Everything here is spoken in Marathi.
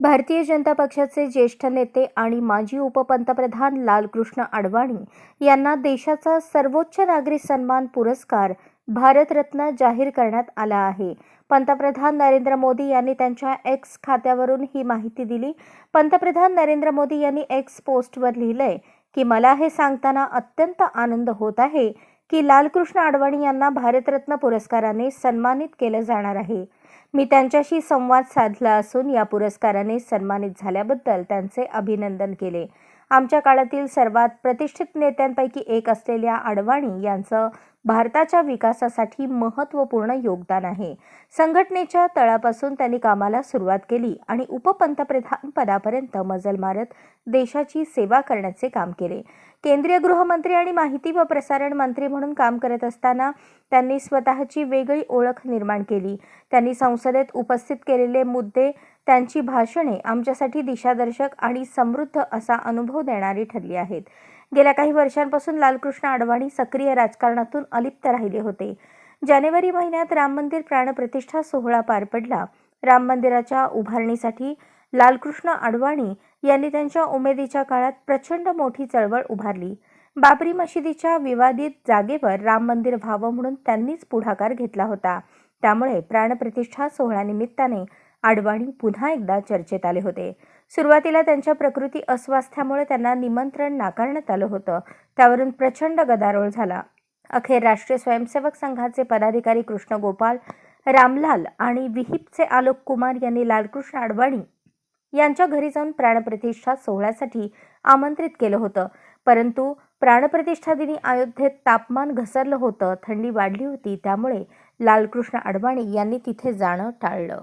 भारतीय जनता पक्षाचे ज्येष्ठ नेते आणि माजी उपपंतप्रधान लालकृष्ण अडवाणी यांना देशाचा सर्वोच्च नागरी सन्मान पुरस्कार भारतरत्न जाहीर करण्यात आला आहे. पंतप्रधान नरेंद्र मोदी यांनी त्यांच्या एक्स खात्यावरून ही माहिती दिली. पंतप्रधान नरेंद्र मोदी यांनी एक्स पोस्टवर लिहिलंय की मला हे सांगताना अत्यंत आनंद होत आहे की लालकृष्ण अडवाणी यांना भारतरत्न पुरस्काराने सन्मानित केलं जाणार आहे. मी त्यांच्याशी संवाद साधला असून या पुरस्काराने सन्मानित झाल्याबद्दल त्यांचे अभिनंदन केले. आमच्या काळातील सर्वात प्रतिष्ठित नेत्यांपैकी एक असलेल्या अडवाणी यांचं भारताच्या विकासासाठी महत्त्वपूर्ण योगदान आहे. संघटनेच्या तळापासून त्यांनी कामाला सुरुवात केली आणि उपपंतप्रधान पदापर्यंत मजल मारत देशाची सेवा करण्याचे काम केले. केंद्रीय गृहमंत्री आणि माहिती व प्रसारण मंत्री म्हणून काम करत असताना त्यांनी स्वतःची वेगळी ओळख निर्माण केली. त्यांनी संसदेत उपस्थित केलेले मुद्दे त्यांची भाषणे आमच्यासाठी दिशादर्शक आणि समृद्ध असा अनुभव देणारी ठरली आहेत. गेल्या काही वर्षांपासून लालकृष्ण अडवाणी सक्रिय राजकारणातून अलिप्त राहिले होते. जानेवारी महिन्यात राम मंदिर प्राणप्रतिष्ठा सोहळा पार पडला. राम मंदिराच्या उभारणीसाठी लालकृष्ण अडवाणी यांनी त्यांच्या उमेदीच्या काळात प्रचंड मोठी चळवळ उभारली. बाबरी मशिदीच्या विवादित जागेवर राम मंदिर व्हावं म्हणून त्यांनीच पुढाकार घेतला होता. त्यामुळे प्राणप्रतिष्ठा सोहळ्यानिमित्ताने आडवाणी पुन्हा एकदा चर्चेत आले होते. सुरुवातीला त्यांच्या प्रकृती अस्वास्थ्यामुळे त्यांना निमंत्रण नाकारण्यात आलं होतं. त्यावरून प्रचंड गदारोळ झाला. अखेर राष्ट्रीय स्वयंसेवक संघाचे पदाधिकारी कृष्ण गोपाल रामलाल आणि विहिपचे आलोक कुमार यांनी लालकृष्ण अडवाणी यांच्या घरी जाऊन प्राणप्रतिष्ठा सोहळ्यासाठी आमंत्रित केलं होतं. परंतु प्राणप्रतिष्ठा दिनी अयोध्येत तापमान घसरलं होतं थंडी वाढली होती त्यामुळे लालकृष्ण अडवाणी यांनी तिथे जाणं टाळलं.